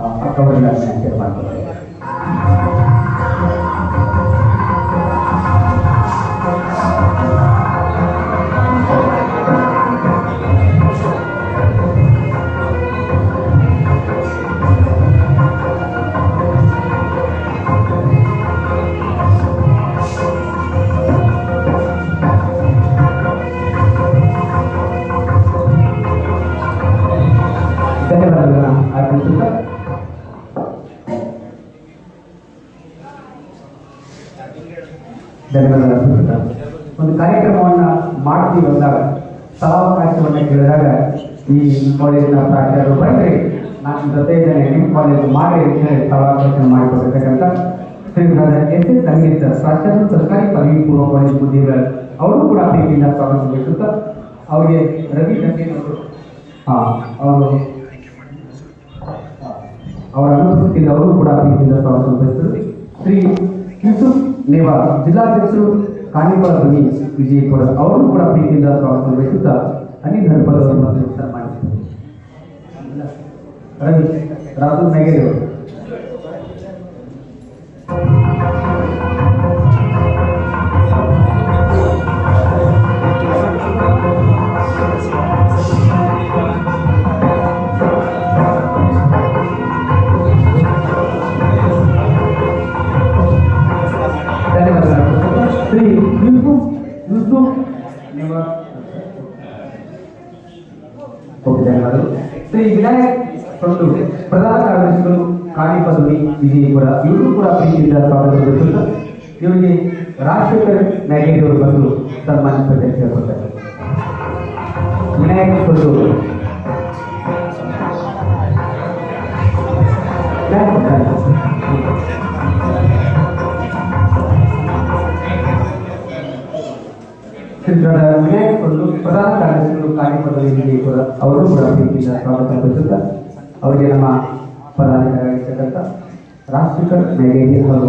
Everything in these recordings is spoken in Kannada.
keberlanjutan firman Tuhan. Saya pernah ada ಅರ್ಪಿಸುತ್ತಾ ಒಂದು ಕಾರ್ಯಕ್ರಮವನ್ನ ಮಾಡ್ತೀವಿ ಅಂದಾಗ ಸ್ಥಳಾವಕಾಶವನ್ನ ಕೇಳಿದಾಗ, ಈ ಕಾಲೇಜಿನ ಪ್ರಾಚಾರ್ಯರು ಬಂದ್ರೆ, ನಾನು ಜೊತೆ ಇದ್ದೇನೆ, ನಿಮ್ಮ ಕಾಲೇಜ್ ಮಾಡಿ ಅಂತ ಹೇಳಿ ಸ್ಥಳಾವಕಾಶ ಮಾಡಿಕೊಡ್ತಕ್ಕಂಥ ಶ್ರೀಮಂತ ಎಸ್ ಎಸ್ ಸಂಗೀತ ಪ್ರಾಚಾರ್ಯರು, ಸರ್ಕಾರಿ ಪದವಿ ಪೂರ್ವ ಕಾಲೇಜ್ ಬುದ್ಧಿಗಳು ಅವರು ಕೂಡ ಪ್ರೀತಿಯಿಂದ ಸ್ವಾಗತ ಬಯಸುತ್ತಾ ಅವರಿಗೆ ರವಿ ಗಂಟೆನವರು ಹಾ ಅವರು ಅವರ ಅನುಭವಿಸಿದ ಅವರು ಕೂಡ ಪ್ರೀತಿಯಿಂದ ಸ್ವಾಗತ ಶ್ರೀ ಯೂಸುಫ್ ನೇವಾ ಜಿಲ್ಲಾಧ್ಯಕ್ಷರು ಕಾಣಿಪಾಳ ಧ್ವನಿ ವಿಜಯಪುರ ಅವರು ಕೂಡ ಪ್ರೀತಿಯಿಂದ ಸ್ವಾಗತ ಬಯಸುತ್ತಾ ಅನಿಲ್ ಹರ್ಪದವರನ್ನು ಸನ್ಮಾನಿಸಿದರು ರವಿ ರಾಜು ನಗೇರಿ ಅವರು ಪದವಿ ಕೂಡ, ಇವರು ಕೂಡ ಪ್ರೀತಿಯಿಂದ ಸ್ವಾಗತ ಬಯಸುತ್ತಾ ಇವರಿಗೆ ರಾಜಶೇಖರ್ ನಾಗೇರಿ ಅವರು ಬಂದು ಸನ್ಮಾನಿಸಬೇಕು ಕೇಳ್ಕೊತಾರೆ ವಿನಾಯಕ್ ಒಂದು ಚಿತ್ರದ ವಿನಾಯಕ್ ಪ್ರಧಾನ ಕಾರ್ಯದರ್ಶಿಗಳು ಕಾರ್ಯಕ್ರಮದಲ್ಲಿ ಕೂಡ ಅವರು ಕೂಡ ಪ್ರೀತಿಯಿಂದ ಸ್ವಾಗತ ಬಯಸುತ್ತಾ ಅವರಿಗೆ ನಮ್ಮ ಪದಾಧಿಕಾರಿಯಾಗಿರ್ತಕ್ಕಂಥ ರಾಜಶೇಖರ್ ಮೇಗೇರಿ ಹಾಗೂ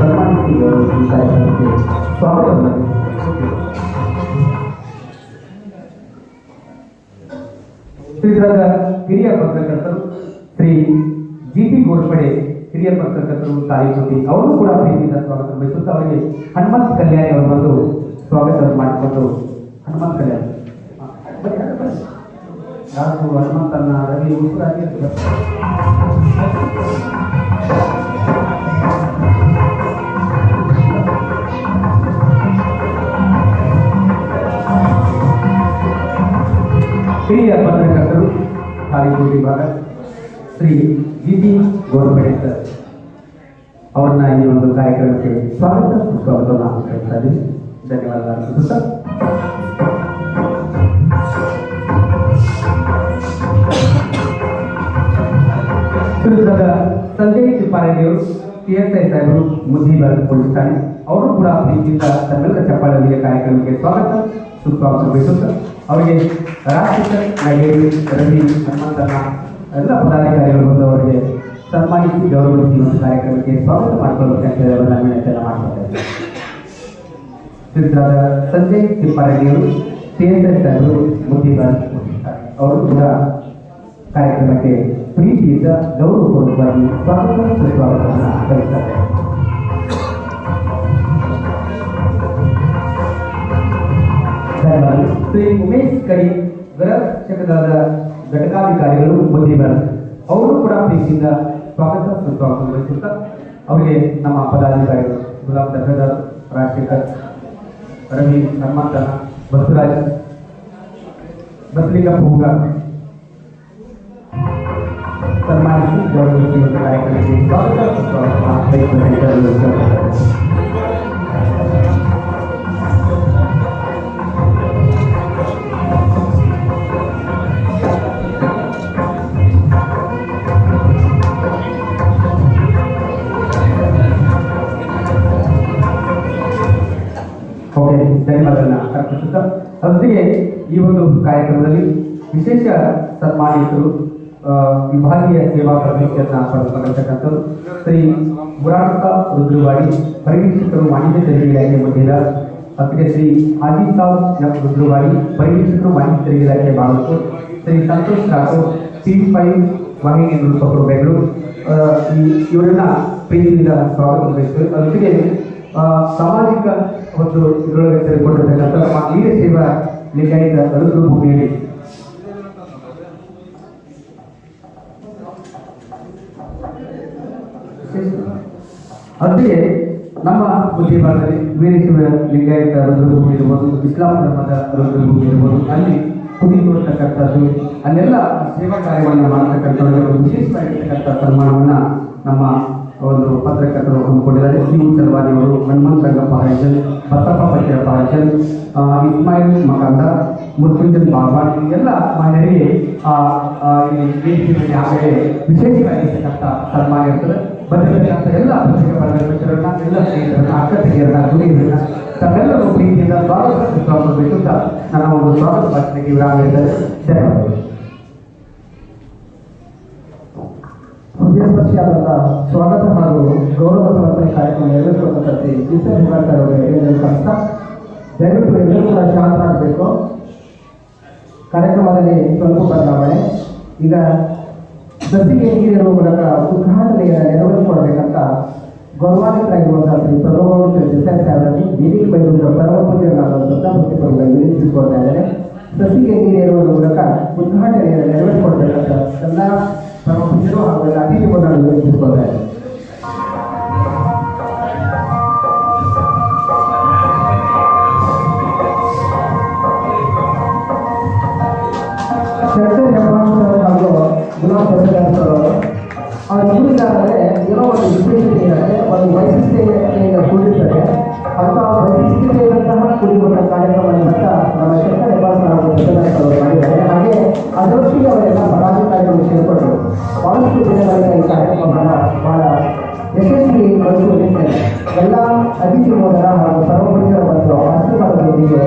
ಸನ್ಮಾನಿಸಿ ಗೌರವಿಸಿ ಕಾರ್ಯಕ್ರಮಕ್ಕೆ ಸ್ವಾಗತವನ್ನು ಚಿತ್ರದ ಹಿರಿಯ ಪತ್ರಕರ್ತರು ಶ್ರೀ ಜಿ ಪಿ ಗೋರ್ಪಡೆ, ಹಿರಿಯ ಪತ್ರಕರ್ತರು ತಾಯಿಕೋಟಿ ಅವರು ಕೂಡ ಪ್ರೀತಿಯಿಂದ ಸ್ವಾಗತ ಬಯಸುತ್ತಾ ಅವರಿಗೆ ಹನುಮಂತ್ ಕಲ್ಯಾಣಿ ಅವರು ಬಂದು ಸ್ವಾಗತ ಮಾಡಿಕೊಂಡು ಹನುಮಂತ್ ಕಲ್ಯಾಣಿ. ಯಾರು ಹನುಮಂತನ ರವಿ ಉಸುರಾಗಿ ಹಿರಿಯ ಪತ್ರಕರ್ತರು ಭಾಗ ಶ್ರೀ ಜಿಬಿ ಸರ್ ಅವ್ರನ್ನ ಈ ಒಂದು ಕಾರ್ಯಕ್ರಮಕ್ಕೆ ಸ್ವಾಗತ ಸುಸ್ವಾಗತವನ್ನು ಕೇಳ್ತಾ ಇದ್ದೀವಿ ಧನ್ಯವಾದ ಅರ್ಪಿಸುತ್ತಾ ವಿರುದ್ಧದ ಸಂಜಯ್ ಚಿಪ್ಪಾರೆಡ್ಡಿಯವರು ಪಿ ಎಸ್ ಐ ಸಾಹೇಬರು ಮುದ್ದಿ ಬರೆದುಕೊಳ್ಳುತ್ತಾರೆ ಅವರು ಕೂಡ ಪ್ರೀತಿಯಿಂದ ತಮ್ಮೆಲ್ಲರ ಚಪ್ಪಾಳಲ್ಲಿಯ ಕಾರ್ಯಕ್ರಮಕ್ಕೆ ಸ್ವಾಗತ. ಬಯಸುತ್ತಾ ಅವರಿಗೆ ರಾಜಕೀಯ ನಗೇರಿ, ರವಿ, ಹನುಮಂತನ ಎಲ್ಲ ಪದಾಧಿಕಾರಿಗಳು ಬಂದು ಅವರಿಗೆ ಸನ್ಮಾನಿಸಿ ಗೌರವಿಸಿ ಒಂದು ಕಾರ್ಯಕ್ರಮಕ್ಕೆ ಸ್ವಾಗತ ಮಾಡಿಕೊಳ್ಳಬೇಕಂತ ಅವರನ್ನ ವಿನಂತಿಯನ್ನು ಮಾಡ್ತಾರೆ. ಚಿತ್ರದ ಸಂಜಯ್ ತಿಪ್ಪಾರೆಡ್ಡಿಯವರು ಎಸ್ ಸಾಹೇಬರು ಅವರು ಕೂಡ ಕಾರ್ಯಕ್ರಮಕ್ಕೆ ಪ್ರೀತಿಯಿಂದ ಗೌರವಪೂರ್ವಕವಾಗಿ ಸ್ವಾಗತ ಸುಸ್ವಾಗತವನ್ನು ಬಯಸ್ತಾರೆ ಧನ್ಯವಾದಗಳು ಶ್ರೀ ಉಮೇಶ್ ಕಡಿ ಗೃಹಶಕದಾದ ಘಟಕಾಧಿಕಾರಿಗಳು ಬಂದಿದ್ದಾರೆ ಅವರು ಕೂಡ ಪ್ರೀತಿಯಿಂದ ಸ್ವಾಗತ ಸುಸ್ವಾಗತ ಅವರಿಗೆ ನಮ್ಮ ಪದಾಧಿಕಾರಿಗಳು ಗುಲಾಬ್ ದರ್ಗದಾರ್, ರಾಜಶೇಖರ್ ರವಿ ಹನುಮಂತನ ಬಸವರಾಜ್, ಬಸಲಿಂಗ ಪೂಗ, ಸನ್ಮಾನಿಸಿ ಗೌರವಿಸಿ ಕಾರ್ಯಕ್ರಮಕ್ಕೆ ಸ್ವಾಗತ ಕಾರ್ಯಕ್ರಮದಲ್ಲಿ ವಿಶೇಷ ಸನ್ಮಾನಿತರು ವಿಭಾಗೀಯ ಸೇವಾ ಪ್ರಶಸ್ತಿಯನ್ನ ಪಡೆದುಕೊಂಡಿರ್ತಕ್ಕಂಥದ್ದು ಶ್ರೀ ಮುರಾಟಕ ರುದ್ರವಾಡಿ ಪರಿವೀಕ್ಷಕರು ವಾಣಿಜ್ಯ ತೆರಿಗೆ ಇಲಾಖೆ ಮಧ್ಯದ ಅದಕ್ಕೆ ಶ್ರೀ ಹಾಜಿ ಸಾಬ್ ಎಂ ರುದ್ರವಾಡಿ ಪರಿವೀಕ್ಷಕರು ವಾಣಿಜ್ಯ ತೆರಿಗೆ ಇಲಾಖೆ ಬಾಗಲಕೋಟ್ ಶ್ರೀ ಸಂತೋಷ್ ಠಾಕೂರ್ ಟಿ ಫೈವ್ ವಾಹಿನಿ ನಿರೂಪಕರು ಬೆಂಗಳೂರು. ಇವರನ್ನ ಪ್ರೀತಿಯಿಂದ ಸ್ವಾಗತ ಅದ್ರ ಸಾಮಾಜಿಕ ಒಂದು ಇದರೊಳಗೆ ತೆರೆದುಕೊಂಡಿರ್ತಕ್ಕಂಥ ನಮ್ಮ ವೀರ ಸೇವಾ ಲಿಂಗಾಯತ ಅನುಗ್ರಹ ಭೂಮಿಯಲ್ಲಿ. ಅದಕ್ಕೆ ನಮ್ಮ ಉದ್ಯಮದಲ್ಲಿ ವೀರೇಶ್ವರ ಲಿಂಗಾಯತ ರುದ್ರಭೂಮಿ ಇರ್ಬೋದು, ಇಸ್ಲಾಂ ಧರ್ಮದ ರುದ್ರಭೂಮಿ ಇರ್ಬೋದು, ಅಲ್ಲಿ ಕುದಿ ಕೊಡ್ತಕ್ಕಂಥದ್ದು ಅಲ್ಲೆಲ್ಲ ಸೇವಾ ಕಾರ್ಯವನ್ನು ಮಾಡತಕ್ಕಂಥದ್ದು, ವಿಶೇಷವಾಗಿರ್ತಕ್ಕಂಥ ಸನ್ಮಾನವನ್ನ ನಮ್ಮ ಒಂದು ಪತ್ರಕರ್ತರು ಹಮ್ಮಿಕೊಂಡಿದ್ದಾರೆ ಸಿ ಚಲವಾದಿ ಅವರು ಹನುಮಂತ ರಂಗಪ್ಪ ಹರಿಜನ್ ಬಸಪ್ಪ ಪಟ್ಟಿರಪ್ಪ ಹರಿಜನ್ ಇಸ್ಮಾಯಿಲ್ ಮಕಂದ ಮೃತ್ಯುಂಜನ್ ಬಾಬಾ ಎಲ್ಲ ಮಹಿಳೆಯರಿಗೆ ಆಗಲೇ ವಿಶೇಷವಾಗಿರ್ತಕ್ಕಂಥ ಸನ್ಮಾನ ಇರ್ತದೆ. ಬಂದಿರತಕ್ಕಂಥ ಎಲ್ಲ ಪತ್ರಿಕೆ ವರ್ಗದ ಮಿತ್ರರನ್ನ ಎಲ್ಲ ಸ್ನೇಹಿತರನ್ನ ಅಕ್ಕ ತಂಗಿಯರನ್ನ ದುಡಿಯರನ್ನ ತಮ್ಮೆಲ್ಲರೂ ಪ್ರೀತಿಯಿಂದ ಸ್ವಾಗತ ಮಾಡಬೇಕು ಅಂತ ನನ್ನ ಒಂದು ಸ್ವಾಗತ ಭಾಷಣಕ್ಕೆ ವಿರಾಮ ಧನ್ಯವಾದಗಳು. ಹೃದಯಸ್ಪರ್ಶಿಯಾದಂಥ ಸ್ವಾಗತ ಹಾಗೂ ಗೌರವ ಸಮರ್ಪಣೆ ಕಾರ್ಯಕ್ರಮ ನೆರವೇರಿಸುವಂತೆ ಜಿಸನ್ ಹೆಬ್ಬಾಳ್ಕರ್ ಅವರಿಗೆ ಕಷ್ಟ, ದಯವಿಟ್ಟು ಎಲ್ಲರೂ ಕೂಡ ಶಾಂತರಾಗಬೇಕು ಕಾರ್ಯಕ್ರಮದಲ್ಲಿ ಸ್ವಲ್ಪ ಬದಲಾವಣೆ. ಈಗ ಸಸಿಗೆ ನೀರಿರುವ ಮೂಲಕ ಉದ್ಘಾಟನೆಯ ನೆರವೇರಿಸಿಕೊಳ್ಬೇಕಂತ ಗೌರವಾನ್ವಿತರಾಗಿರುವಂತಹ ಶ್ರೀ ಪ್ರಭುಗೌಡ ದೇಸಾಯಿ ಸಾಹೇಬರಲ್ಲಿ ಬೀದಿಗೆ ಬೈದು ಪರಮ ಪೂಜ್ಯರಾದಂಥ ಭಕ್ತಿಪರವಾಗಿ ವಿನಂತಿಸಿಕೊಳ್ತಾ ಇದ್ದಾರೆ ಸಸಿಗೆ ನೀರಿರುವ ಮೂಲಕ ಉದ್ಘಾಟನೆಯನ್ನು ನೆರವೇರಿಸಿಕೊಳ್ಬೇಕಂತ ಎಲ್ಲ ಪೂಜ್ಯರು ಹಾಗೂ ಅತಿಥಿಗಳನ್ನು ಅತಿಥಿ ಅವ್ರು ಇಬ್ಬರಿಗಾದರೆ ಏನೋ ಒಂದು ವಿಶೇಷತೆ ಇದೆ. ಒಂದು ವೈಶಿಷ್ಟ್ಯತೆಯಿಂದ ಕೂಡಿರ್ತದೆ. ಅಂತ ವೈಶಿಷ್ಟ್ಯತೆಯಂತಹ ಕೂಡಿರುವಂತಹ ಕಾರ್ಯಕ್ರಮ ಅಂತ ನಮ್ಮ ಶಂಕರ್ ಹೆಬ್ಬಾಳ್ಕರ್ ಹಾಗೂ ಪ್ರಸಾದ್ ಅವರು ಮಾಡಿದ್ದಾರೆ ಹಾಗೆ ಅದರೊಟ್ಟಿಗೆ ಅವರೆಲ್ಲ ಪದಾಧಿಕಾರಿಗಳು ಸೇರಿಕೊಂಡು ದಿನಗಳಿಂದ ಈ ಬಹಳ ಯಶಸ್ವಿ ನಡೆಸುವುದಿದ್ದಾರೆ ಎಲ್ಲ ಅತಿಥಿ ಹೋದರ ಹಾಗೂ ಸರ್ವಪರಿಚಯ ಮತ್ತು ಆಶೀರ್ವಾದದೊಂದಿಗೆ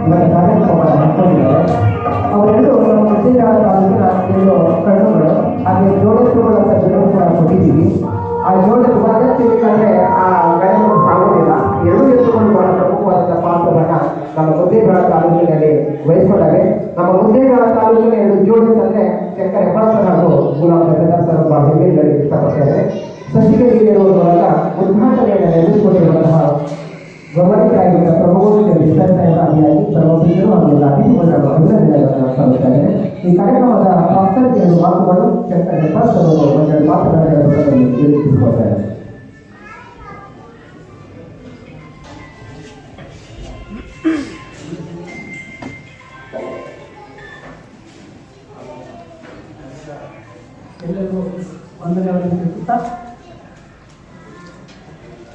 ಇವರ ಕಾರ್ಯಕ್ರಮವನ್ನು ಹಮ್ಮಿಕೊಂಡಿದ್ದಾರೆ ಅವರೆಲ್ಲರೂ ನಮ್ಮ ಮುದ್ದೇಗಾಲ ತಾಲೂಕಿನ ಕೆಲವು ಕಣ್ಣುಗಳು ಹಾಗೆ ಜೋಡೆತ್ತುಗಳು ಅಂತ ಗಿಡಗಳು ಕೂಡ ಕೊಟ್ಟಿದ್ದೀವಿ ಆ ಜೋಡೆತ್ತು ಅಗತ್ಯಬೇಕಾದ್ರೆ ಆ ಗಾಯಗಳು ಸಾಗುವುದಿಲ್ಲ ಎರಡೂ ಎತ್ತುಗಳು ಬಹಳ ಪ್ರಮುಖವಾದ ಪಾತ್ರವನ್ನು ನಮ್ಮ ಮುದ್ದೇಗಾಲ ತಾಲೂಕಿನಲ್ಲಿ ವಹಿಸಿಕೊಂಡಾಗ ನಮ್ಮ ಮುದ್ದೇಗಾಲ ತಾಲೂಕಿನ ಎರಡು ಜೋಡೆತ್ತು ಅಂದ್ರೆ ಹೆಬ್ಬಾಳ್ಕರ್ ಹಾಗೂ ಗುಲಾಬ್ ಪ್ರಸಾದ್ ಸರ್ ಒಬ್ಬ ಹೆಮ್ಮೆಗಳಿಗೆ ಇಷ್ಟಪಡ್ತಾರೆ ಸಸಿಗೆ ನೀಡಿರುವ ಮೂಲಕ ಉದ್ಘಾಟನೆಯನ್ನು ನೆರವೇರಿಸಿಕೊಂಡಿರುವಂತಹ ಗೌರವಿತರಾಗಿದ್ದ ಪ್ರಮುಖ ವಿಶ್ವಾಸಾಹಿಯಾಗಿ ಸರ್ವೋಪರಿಯರು ಹಾಗೂ ಎಲ್ಲ ಅತಿಥಿ ಮಂಡಲಗಳು ಅಭಿನಂದನೆಗಳನ್ನು ಸಲ್ಲಿಸಿದ್ದಾರೆ ಈ ಕಾರ್ಯಕ್ರಮದ ಪ್ರಾಸ್ತಾವಿಕೆಯನ್ನು ಮಾತುಗಳು ಶಂಕರ್ ಹೆಬ್ಬಾಳ್ಕರ್ ಅವರು ಒಂದೆರಡು ಮಾತುಗಳನ್ನು ತಿಳಿಸಿಕೊಳ್ತಾರೆ ವಂದನೆಗಳನ್ನು ತಿಳಿಸುತ್ತಾ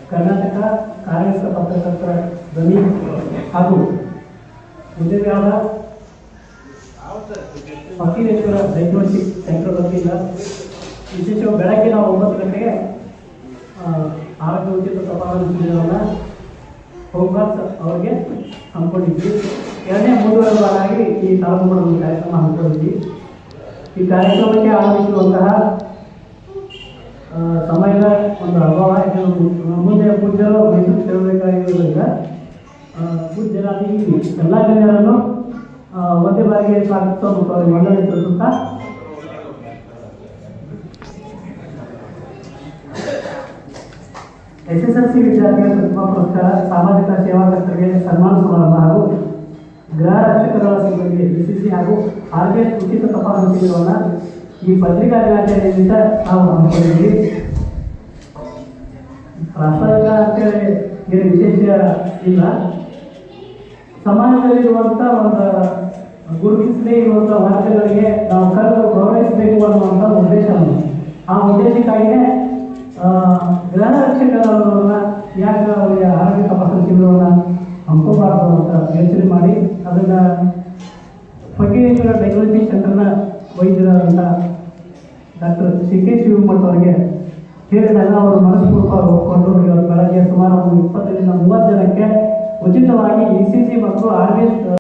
ಕರ್ನಾಟಕ ಕಾರ್ಯಸ್ಥ ಪತ್ರಕರ್ತರ ಧ್ವನಿ ಹಾಗೂ ಉದ್ಯೋಗದ ಫಕೀರೇಶ್ವರ ಡೈಗ್ನೋಸ್ಟಿಕ್ ಸೆಂಟರ್ ವತಿಯಿಂದ ವಿಶೇಷವಾಗಿ ಬೆಳಗ್ಗೆ ನಾವು ಒಂಬತ್ತು ಗಂಟೆಗೆ ಆ, ಆರೋಗ್ಯ ಉಚಿತ ತಪಾಸಣಾ ಶಿಬಿರವನ್ನು ಹೋಮ್ಗಾರ್ಡ್ಸ್ ಅವರಿಗೆ ಹಮ್ಮಿಕೊಂಡಿದ್ವಿ. ಎರಡನೇ ಮೂರುವರೆ ವಾರ ಆಗಿ ಈ ತಾಲೂಕು ಮಾಡೋದು ಕಾರ್ಯಕ್ರಮ ಹಮ್ಮಿಕೊಂಡಿದ್ವಿ. ಈ ಕಾರ್ಯಕ್ರಮಕ್ಕೆ ಆಗಮಿಸುವಂತಹ ಆ, ಸಮಯದ ಒಂದು ಅಭಾವ ಯಾಕೆಂದ್ರೆ ಮುಂದೆ ಪೂಜ್ಯರು ಮೈಸೂರು ಸೇರಬೇಕಾಗಿರೋದ್ರಿಂದ ಆ, ಪೂಜ್ಯರಾಗಿ ಎಲ್ಲ ಗಣ್ಯರನ್ನು ಒಂದೇ ಬಾರಿಗೆ ಸ್ವಾಗತಿಸುವ ಮತ್ತು ಅವರಿಗೆ ಮಂಡಳಿ ತಿಳಿಸುತ್ತಾ ಎಸ್ ಎಸ್ ಎಲ್ ಸಿ ವಿದ್ಯಾರ್ಥಿಗಳ ಪ್ರತಿಭಾ ಪುರಸ್ಕಾರ ಸಾಮಾಜಿಕ ಸೇವಾಕರ್ತರಿಗೆ ಸನ್ಮಾನ ಸಮಾರಂಭ ಹಾಗೂ ಗೃಹ ರಕ್ಷಕರ ಸಿಬ್ಬಂದಿಗೆ ಬಿಸಿಸಿ ಹಾಗೂ ಆರ್ಬಿಐ ಉಚಿತ ತಪಾಸಣೆ ಈ ಪತ್ರಿಕಾ ದಿನಾಚರಣೆಯಿಂದ ನಾವು ಹಮ್ಮಿಕೊಂಡಿದ್ದೀವಿ ರಾಸಾಯನಿಕ ಅಂತೇಳಿ ಏನು ವಿಶೇಷ ಇಲ್ಲ ಸಮಾಜದಲ್ಲಿರುವಂಥ ಒಂದು ಗುರುತಿಸದೇ ಇರುವಂಥ ವರ್ಗಗಳಿಗೆ ನಾವು ಕರೆದು ಗೌರವಿಸಬೇಕು ಅನ್ನುವಂಥ ಉದ್ದೇಶ. ಆ ಉದ್ದೇಶಕ್ಕಾಗಿಯೇ ಆ, ಗೃಹ ರಕ್ಷಕರವರನ್ನ ಯಾಕೆ ಅವರಿಗೆ ಆರೋಗ್ಯ ತಪಾಸಣೆ ಶಿಬಿರವನ್ನು ಹಮ್ಮಿಕೋಬಾರ್ದು ಅಂತ ಯೋಚನೆ ಮಾಡಿ ಅದನ್ನು ಫಕೀರೇಶ್ವರ ಡೈಗ್ನೋಸ್ಟಿಕ್ ಸೆಂಟರ್ನ ವೈದ್ಯರಾದಂಥ ಡಾಕ್ಟರ್ ಸಿ ಕೆ ಶಿವಮೂರ್ತಿ ಅವರಿಗೆ ಹೇಳಿದಾಗ ಅವರು ಮನಸ್ಪೂರ್ವಕವಾಗಿ ಒಪ್ಪಿಕೊಂಡು ಇವತ್ತು ಬೆಳಗ್ಗೆ ಸುಮಾರು ಒಂದು ಇಪ್ಪತ್ತರಿಂದ ಮೂವತ್ತು ಜನಕ್ಕೆ ಉಚಿತವಾಗಿ ಇ ಸಿ ಸಿ ಮತ್ತು ಆರ್ ಬಿ